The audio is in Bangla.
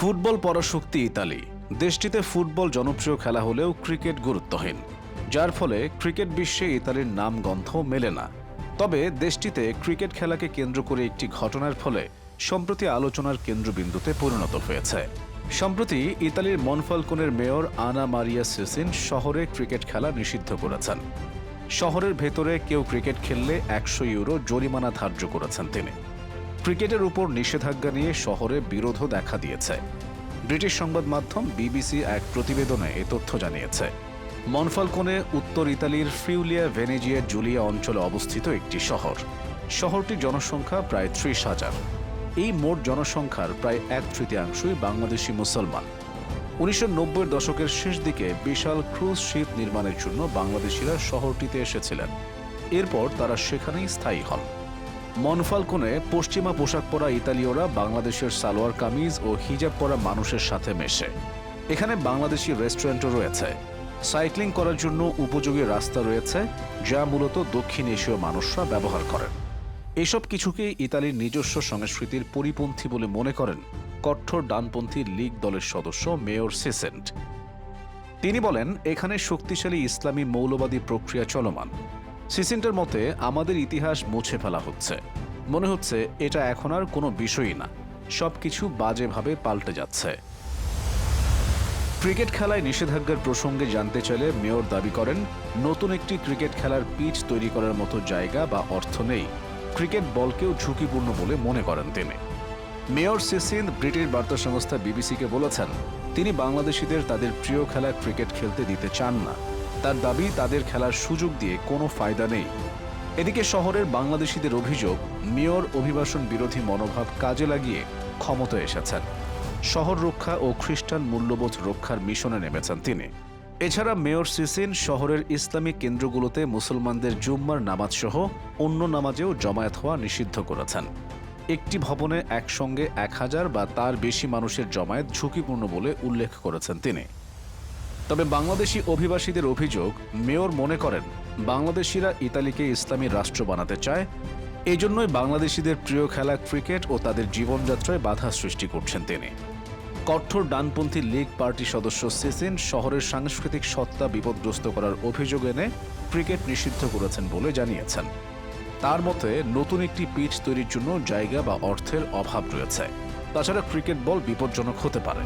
ফুটবল পরাশক্তি ইতালি। দেশটিতে ফুটবল জনপ্রিয় খেলা হলেও ক্রিকেট গুরুত্বহীন, যার ফলে ক্রিকেট বিশ্বে ইতালির নাম গন্ধ মেলে না। তবে দেশটিতে ক্রিকেট খেলাকে কেন্দ্র করে একটি ঘটনার ফলে সম্প্রতি আলোচনার কেন্দ্রবিন্দুতে পরিণত হয়েছে। সম্প্রতি ইতালির মনফালকোনের মেয়র আনা মারিয়া সেসিন শহরে ক্রিকেট খেলা নিষিদ্ধ করেছেন। শহরের ভেতরে কেউ ক্রিকেট খেললে একশো ইউরো জরিমানা ধার্য করেছেন তিনি। ক্রিকেটের উপর নিষেধাজ্ঞা নিয়ে শহরে বিরোধও দেখা দিয়েছে। ব্রিটিশ সংবাদ মাধ্যম বিবিসি এক প্রতিবেদনে এ তথ্য জানিয়েছে। মনফালকোনে উত্তর ইতালির ফ্রিউলিয়া ভেনেজিয়া জুলিয়া অঞ্চলে অবস্থিত একটি শহর। শহরটির জনসংখ্যা প্রায় ত্রিশ হাজার। এই মোট জনসংখ্যার প্রায় এক তৃতীয়াংশই বাংলাদেশি মুসলমান। উনিশশো নব্বই দশকের শেষ দিকে বিশাল ক্রুজ শিপ নির্মাণের জন্য বাংলাদেশিরা শহরটিতে এসেছিলেন। এরপর তারা সেখানেই স্থায়ী হন। মনফালকোনে পশ্চিমা পোশাক পরা ইতালীয়রা বাংলাদেশের সালোয়ার কামিজ ও হিজাব পরা মানুষের সাথে মেশে। এখানে বাংলাদেশি রেস্টুরেন্টও রয়েছে। সাইক্লিং করার জন্য উপযোগী রাস্তা রয়েছে, যা মূলত দক্ষিণ এশীয় মানুষরা ব্যবহার করেন। এসব কিছুকে ইতালির নিজস্ব সংস্কৃতির পরিপন্থী বলে মনে করেন কঠোর ডানপন্থী লীগ দলের সদস্য মেয়র সেসেন্ট। তিনি বলেন, এখানে শক্তিশালী ইসলামী মৌলবাদী প্রক্রিয়া চলমান। সিসেন্টের মতে আমাদের ইতিহাস মুছে ফেলা হচ্ছে। মনে হচ্ছে এটা এখন আর কোনো বিষয়ই না। সবকিছু বাজেভাবে পাল্টে যাচ্ছে। ক্রিকেট খেলায় নিষেধাজ্ঞার প্রসঙ্গে জানতে চাইলে মেয়র দাবি করেন, নতুন একটি ক্রিকেট খেলার পিচ তৈরি করার মতো জায়গা বা অর্থ নেই। ক্রিকেট বলকেও ঝুঁকিপূর্ণ বলে মনে করেন তিনি। মেয়র সিসিন ব্রিটিশ বার্তা সংস্থা বিবিসিকে বলেছেন, তিনি বাংলাদেশিদের তাদের প্রিয় খেলা ক্রিকেট খেলতে দিতে চান না। তার দাবি, তাদের খেলার সুযোগ দিয়ে কোনো ফায়দা নেই। এদিকে শহরের বাংলাদেশিদের অভিযোগ, মেয়র অভিবাসন বিরোধী মনোভাব কাজে লাগিয়ে ক্ষমতায় এসেছেন। শহর রক্ষা ও খ্রিস্টান মূল্যবোধ রক্ষার মিশনে নেমেছেন তিনি। এছাড়া মেয়র সিসিন শহরের ইসলামিক কেন্দ্রগুলোতে মুসলমানদের জুম্মার নামাজ সহ অন্য নামাজেও জমায়েত হওয়া নিষিদ্ধ করেছেন। একটি ভবনে একসঙ্গে এক হাজার বা তার বেশি মানুষের জমায়েত ঝুঁকিপূর্ণ বলে উল্লেখ করেছেন তিনি। তবে বাংলাদেশি অভিবাসীদের অভিযোগ, মেয়র মনে করেন, বাংলাদেশিরা ইতালিকে ইসলামী রাষ্ট্র বানাতে চায়। এজন্যই বাংলাদেশিদের প্রিয় খেলা ক্রিকেট ও তাদের জীবনযাত্রায় বাধা সৃষ্টি করছেন তিনি। কঠোর ডানপন্থী লীগ পার্টি সদস্য সিসিন শহরের সাংস্কৃতিক সত্তা বিপদগ্রস্ত করার অভিযোগ এনে ক্রিকেট নিষিদ্ধ করেছেন বলে জানিয়েছেন। তার মতে, নতুন একটি পিচ তৈরির জন্য জায়গা বা অর্থের অভাব রয়েছে। তাছাড়া ক্রিকেট বল বিপজ্জনক হতে পারে।